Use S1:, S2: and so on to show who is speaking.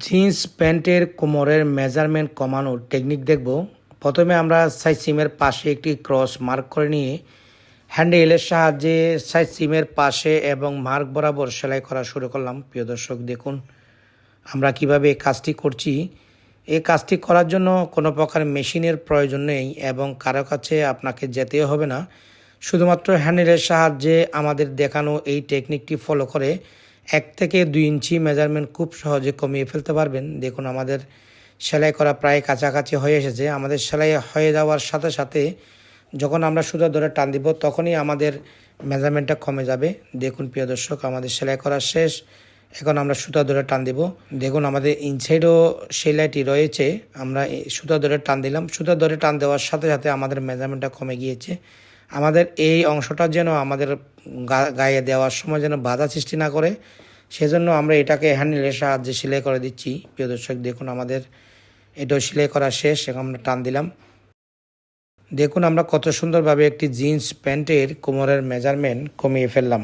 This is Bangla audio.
S1: জিন্স প্যান্টের কোমরের মেজারমেন্ট কমানোর টেকনিক দেখব। প্রথমে আমরা সাইজ সিমের পাশে একটি ক্রস মার্ক করে নিয়ে হ্যান্ডেলের সাহায্যে সাইজ সিমের পাশে এবং মার্ক বরাবর সেলাই করা শুরু করলাম। প্রিয় দর্শক, দেখুন আমরা কীভাবে এই কাজটি করছি। এই কাজটি করার জন্য কোনো প্রকার মেশিনের প্রয়োজন নেই এবং কারও কাছে আপনাকে যেতেও হবে না। শুধুমাত্র হ্যান্ডেলের সাহায্যে আমাদের দেখানো এই টেকনিকটি ফলো করে এক থেকে দুই ইঞ্চি মেজারমেন্ট খুব সহজে কমিয়ে ফেলতে পারবেন। দেখুন, আমাদের সেলাই করা প্রায় কাছাকাছি হয়ে এসেছে। আমাদের সেলাই হয়ে যাওয়ার সাথে সাথে যখন আমরা সুতা ধরে টান দিব, তখনই আমাদের মেজারমেন্টটা কমে যাবে। দেখুন, প্রিয় দর্শক, আমাদের সেলাই করা শেষ। এখন আমরা সুতা ধরে টান দিব। দেখুন, আমাদের ইনসাইডও সেলাইটি রয়েছে। আমরা সুতা ধরে টান দিলাম। সুতা ধরে টান দেওয়ার সাথে সাথে আমাদের মেজারমেন্টটা কমে গিয়েছে। আমাদের এই অংশটা যেন আমাদের গায়ে দেওয়ার সময় যেন বাধা সৃষ্টি না করে, সেজন্য আমরা এটাকে হ্যান্ডেলের সাহায্যে সেলাই করে দিচ্ছি। প্রিয় দর্শক, দেখুন আমাদের এটাও সেলাই করা শেষ, এখন আমরা টান দিলাম। দেখুন আমরা কত সুন্দরভাবে একটি জিন্স প্যান্টের কোমরের মেজারমেন্ট কমিয়ে ফেললাম।